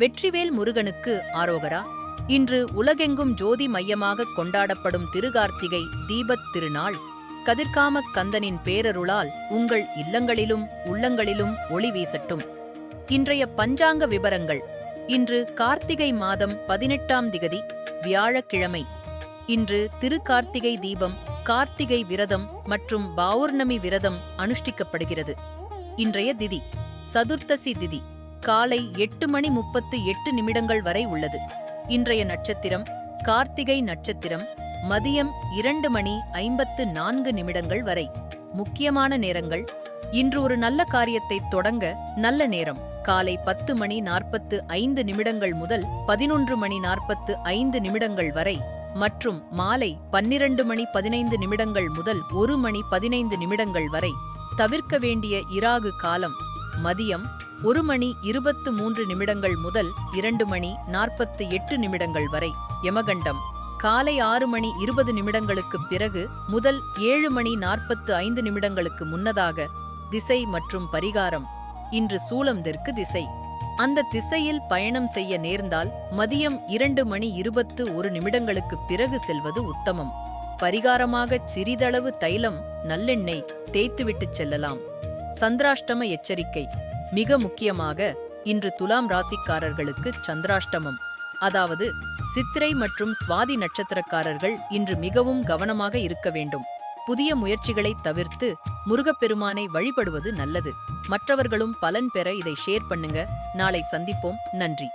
வெற்றிவேல் முருகனுக்கு ஆரோகரா. இன்று உலகெங்கும் ஜோதி மையமாக கொண்டாடப்படும் திருகார்த்திகை தீபத் திருநாள். கதிர்காம கந்தனின் பேரருளால் உங்கள் இல்லங்களிலும் உள்ளங்களிலும் ஒளி வீசட்டும். இன்றைய பஞ்சாங்க விபரங்கள். இன்று கார்த்திகை மாதம் பதினெட்டாம் திகதி வியாழக்கிழமை. இன்று திருக்கார்த்திகை தீபம் கார்த்திகை விரதம் மற்றும் பௌர்ணமி விரதம் அனுஷ்டிக்கப்படுகிறது. இன்றைய திதி சதுர்த்தசி திதி. காலை எட்டு மணி முப்பத்து எட்டு நிமிடங்கள் வரை உள்ளது. இன்றைய நட்சத்திரம் கார்த்திகை நட்சத்திரம் மதியம் இரண்டு மணி ஐம்பத்து நான்கு நிமிடங்கள் வரை. முக்கியமான நேரங்கள் இன்று ஒரு நல்ல காரியத்தை தொடங்க நல்ல நேரம். காலை பத்து மணி நாற்பத்து ஐந்து நிமிடங்கள் முதல் பதினொன்று மணி நாற்பத்து ஐந்து நிமிடங்கள் வரை. மற்றும் மாலை பன்னிரண்டு மணி பதினைந்து நிமிடங்கள் முதல் ஒரு மணி பதினைந்து நிமிடங்கள் வரை. தவிர்க்க வேண்டிய இராகு காலம் மதியம் ஒரு மணி இருபத்து மூன்று நிமிடங்கள் முதல் இரண்டு மணி நாற்பத்து எட்டு நிமிடங்கள் வரை. யமகண்டம். காலை ஆறு மணி இருபது நிமிடங்களுக்குப் பிறகு முதல் ஏழு மணி நாற்பத்து ஐந்து நிமிடங்களுக்கு முன்னதாக திசை மற்றும் பரிகாரம். இன்று சூலம் தெற்கு திசை. அந்த திசையில் பயணம் செய்ய நேர்ந்தால் மதியம் இரண்டு மணி இருபத்து ஒரு நிமிடங்களுக்குப் பிறகு செல்வது உத்தமம். பரிகாரமாக சிறிதளவு தைலம் நல்லெண்ணெய் தேய்த்துவிட்டுச் செல்லலாம். சந்திராஷ்டம எச்சரிக்கை. மிக முக்கியமாக இன்று துலாம் ராசிக்காரர்களுக்கு சந்திராஷ்டமம். அதாவது சித்திரை மற்றும் சுவாதி நட்சத்திரக்காரர்கள் இன்று மிகவும் கவனமாக இருக்க வேண்டும். புதிய முயற்சிகளை தவிர்த்து முருகப்பெருமானை வழிபடுவது நல்லது. மற்றவர்களும் பலன் பெற இதை ஷேர் பண்ணுங்க. நாளை சந்திப்போம். நன்றி.